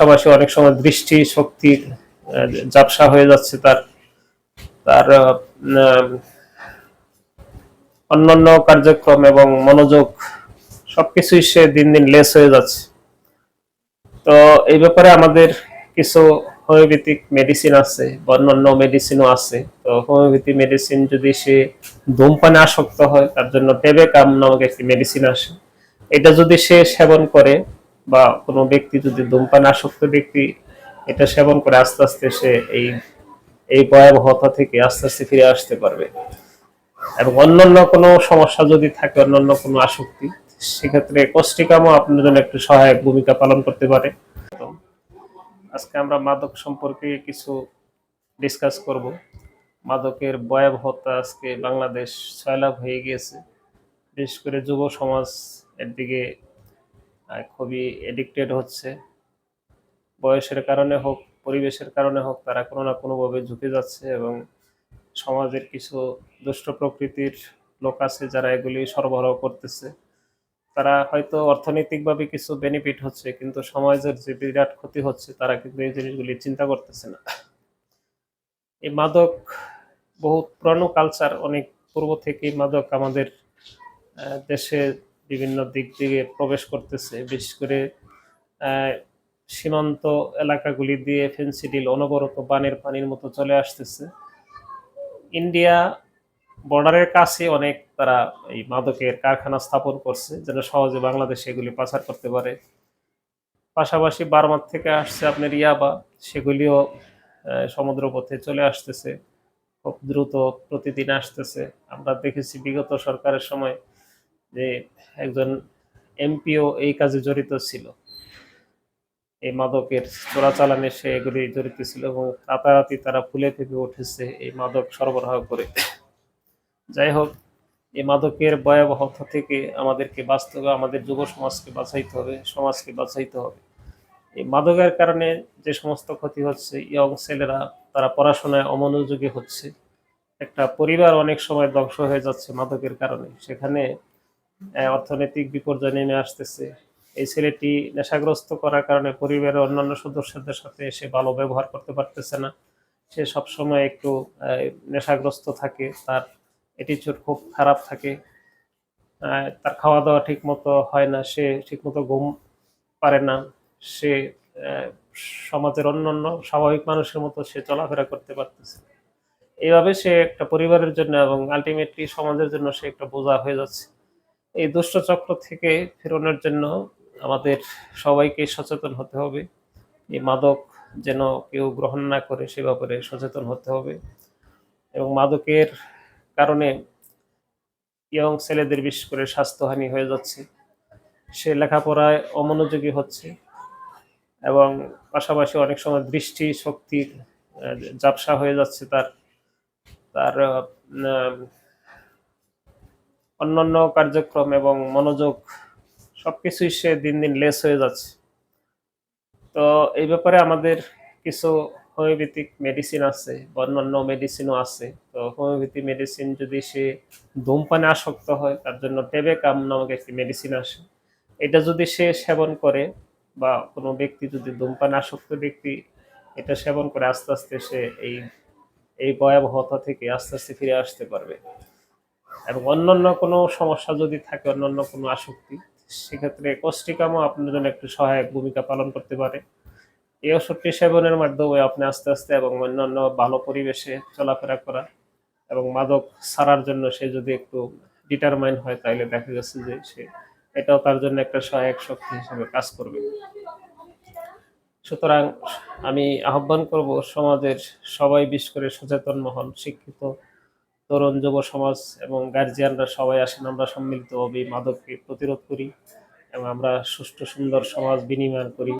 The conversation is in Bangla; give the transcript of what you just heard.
পাশাপাশি অনেক সময় দৃষ্টি, শক্তি ঝাপসা হয়ে যাচ্ছে তার তার অন্যান্য কার্যক্রম এবং মনোযোগ, সবকিছুই সে দিন দিন লেস হয়ে যাচ্ছে। তো এই ব্যাপারে আমাদের কিছু হোমিওপ্যাথিক মেডিসিন আছে বা অন্যান্য মেডিসিনও আছে। তো হোমিওপ্যাথি মেডিসিন যদি সে ধূমপানে আসক্ত হয়, তার জন্য টেবেকাম নামক একটি মেডিসিন আসে। এটা যদি সে সেবন করে বা কোনো ব্যক্তি যদি ধূমপান আসক্ত ব্যক্তি এটা সেবন করে আস্তে আস্তে সে এই এই ভয়াবহতা থেকে আস্তে আস্তে ফিরে আসতে পারবে। এবং অন্যান্য কোনো সমস্যা যদি থাকে, অন্যান্য কোনো আসক্তি, সেক্ষেত্রে কোষ্টিকামও আপনার জন্য একটু সহায়ক ভূমিকা পালন করতে পারে। আজকে আমরা মাদক সম্পর্কে কিছু ডিসকাস করব। মাদকের ভয়াবহতা আজকে বাংলাদেশ ছয়লাভ হয়ে গিয়েছে। বিশেষ করে যুব সমাজ এর দিকে খুবই এডিক্টেড হচ্ছে। বয়সের কারণে হোক, পরিবেশের কারণে হোক, তারা কোনো না কোনোভাবে ঝুঁকে যাচ্ছে এবং সমাজের কিছু দুষ্ট প্রকৃতির লোক আছে যারা এগুলি সরবরাহ করতেছে। তারা হয়তো অর্থনৈতিকভাবে কিছু বেনিফিট হচ্ছে, কিন্তু সমাজের যে বিরাট ক্ষতি হচ্ছে, তারা কিন্তু এই জিনিসগুলি চিন্তা করতেছে না। এই মাদক বহু পুরানো কালচার অনেক পূর্ব থেকেই মাদক আমাদের দেশে বিভিন্ন দিক থেকে প্রবেশ করতেছে, বিশেষ করে সীমান্ত এলাকাগুলি দিয়ে ফেন্সিডিল অনবরত বানের পানির মতো চলে আসতেছে। ইন্ডিয়া বর্ডারের কাছে অনেক তারা এই মাদকের কারখানা স্থাপন করছে, যেন সহজে বাংলাদেশে এগুলি পাচার করতে পারে। পাশাপাশি বার্মার থেকে আসছে আপনার ইয়াবা, সেগুলিও সমুদ্রপথে চলে আসতেছে। খুব দ্রুত প্রতিদিন আসতেছে। আমরা দেখেছি বিগত সরকারের সময় যে একজন এমপিও এই কাজে জড়িত ছিল। এই মাদকের চোরাচালানে সে এগুলি জড়িত ছিল এবং রাতারাতি তারা ফুলে ফেপে উঠেছে এই মাদক সরবরাহ করে। যাই হোক, এই মাদকের ভয়াবহতা থেকে আমাদেরকে বাস্তবে আমাদের যুব সমাজকে বাঁচাইতে হবে, সমাজকে বাঁচাইতে হবে। এই মাদকের কারণে যে সমস্ত ক্ষতি হচ্ছে, ইয়ং ছেলেরা, তারা পড়াশোনায় অমনোযোগী হচ্ছে। একটা পরিবার অনেক সময় ধ্বংস হয়ে যাচ্ছে মাদকের কারণে। সেখানে অর্থনৈতিক বিপর্যয় নেমে আসতেছে। এই ছেলেটি নেশাগ্রস্ত করার কারণে পরিবারের অন্যান্য সদস্যদের সাথে সে ভালো ব্যবহার করতে পারতেছে না। সে সবসময় একটু নেশাগ্রস্ত থাকে, তার অ্যাটিচিউড খুব খারাপ থাকে। তার খাওয়া দাওয়া ঠিক মতো হয় না, সে ঠিকমতো ঘুম পারে না। সে সমাজের অন্যান্য স্বাভাবিক মানুষের মতো সে চলাফেরা করতে পারতেছে এইভাবে সে একটা পরিবারের জন্য এবং আলটিমেটলি সমাজের জন্য সে একটা বোঝা হয়ে যাচ্ছে। এই দুষ্ট চক্র থেকে ফেরানোর জন্য আমাদের সবাইকে সচেতন হতে হবে। এই মাদক যেন কেউ গ্রহণ না করে সে ব্যাপারে সচেতন হতে হবে। এবং মাদকের কারণে ইয়ং ছেলেদের বিশেষ করে স্বাস্থ্যহানি হয়ে যাচ্ছে। সে লেখাপড়ায় অমনোযোগী হচ্ছে এবং পাশাপাশি অনেক সময় দৃষ্টি শক্তির ঝাপসা হয়ে যাচ্ছে তার তার অন্যান্য কার্যক্রম এবং মনোযোগ সব কিছুই সে দিন দিন লেস হয়ে যাচ্ছে। তো এই ব্যাপারে আমাদের কিছু হোমিওপ্যাথিক মেডিসিন আছে বা অন্যান্য মেডিসিনও আছে। তো হোমিওপ্যাথি মেডিসিন যদি সে ধূমপানে আসক্ত হয়, তার জন্য টেবেকাম নামক একটি মেডিসিন আসে। এটা যদি সে সেবন করে বা কোনো ব্যক্তি যদি ধূমপানে আসক্ত ব্যক্তি, এটা সেবন করে আস্তে আস্তে সে এই এই ভয়াবহতা থেকে আস্তে আস্তে ফিরে আসতে পারবে। এবং অন্যান্য কোনো সমস্যা যদি থাকে, অন্যান্য কোনো আসক্তি, সেক্ষেত্রে কষ্টিকামও আপনার জন্য একটু সহায়ক ভূমিকা পালন করতে পারে। এই ওষুধটি সেবনের মাধ্যমে আপনি আস্তে আস্তে এবং অন্যান্য ভালো পরিবেশে চলাফেরা করা এবং মাদক ছাড়ার জন্য সে যদি একটু ডিটারমাইন হয়, তাহলে দেখা গেছে যে সে এটাও তার জন্য একটা সহায়ক শক্তি হিসেবে কাজ করবে। সুতরাং আমি আহ্বান করব, সমাজের সবাই বিশেষ করে সচেতন মহল, শিক্ষিত তরুণ যুব সমাজ এবং গার্জিয়ানরা সবাই আসেন, আমরা সম্মিলিতভাবে মাদককে প্রতিরোধ করি এবং আমরা সুষ্ঠু সুন্দর সমাজ বিনিময় করি।